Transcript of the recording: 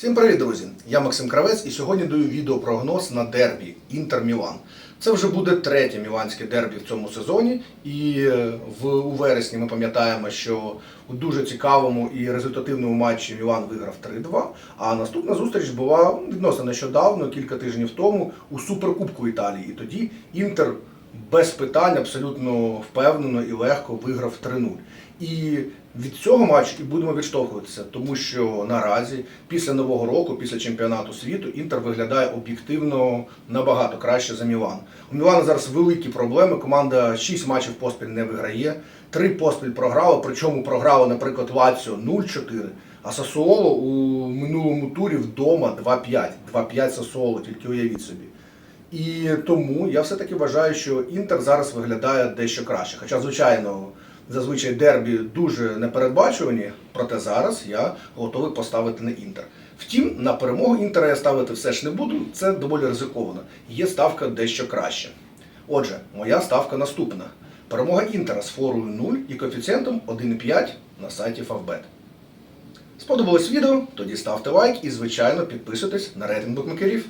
Всім привіт, друзі! Я Максим Кравець і сьогодні даю відеопрогноз на дербі Інтер Мілан. Це вже буде третє міланське дербі в цьому сезоні. І е, в у вересні ми пам'ятаємо, що у дуже цікавому і результативному матчі Мілан виграв 3-2. А наступна зустріч була відносно нещодавно, кілька тижнів тому, у Суперкубку Італії. І тоді Інтер без питань абсолютно впевнено і легко виграв 3-0. І від цього матчу і будемо відштовхуватися, тому що наразі, після нового року, після чемпіонату світу, Інтер виглядає об'єктивно набагато краще за Мілан. У Мілана зараз великі проблеми. Команда 6 матчів поспіль не виграє, 3 поспіль програла, причому програла, наприклад, Лаціо 0-4, а Сасуоло у минулому турі вдома 2-5. 2-5 Сасуоло, тільки уявіть собі. І тому я все-таки вважаю, що Інтер зараз виглядає дещо краще. Хоча, звичайно, зазвичай дербі дуже непередбачувані, проте зараз я готовий поставити на Інтер. Втім, на перемогу Інтера я ставити все ж не буду, це доволі ризиковано. Є ставка дещо краще. Отже, моя ставка наступна: перемога Інтера з форою 0 і коефіцієнтом 1,5 на сайті Favbet. Сподобалось відео? Тоді ставте лайк і, звичайно, підписуйтесь на рейтинг букмекерів.